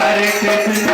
Hare Krishna.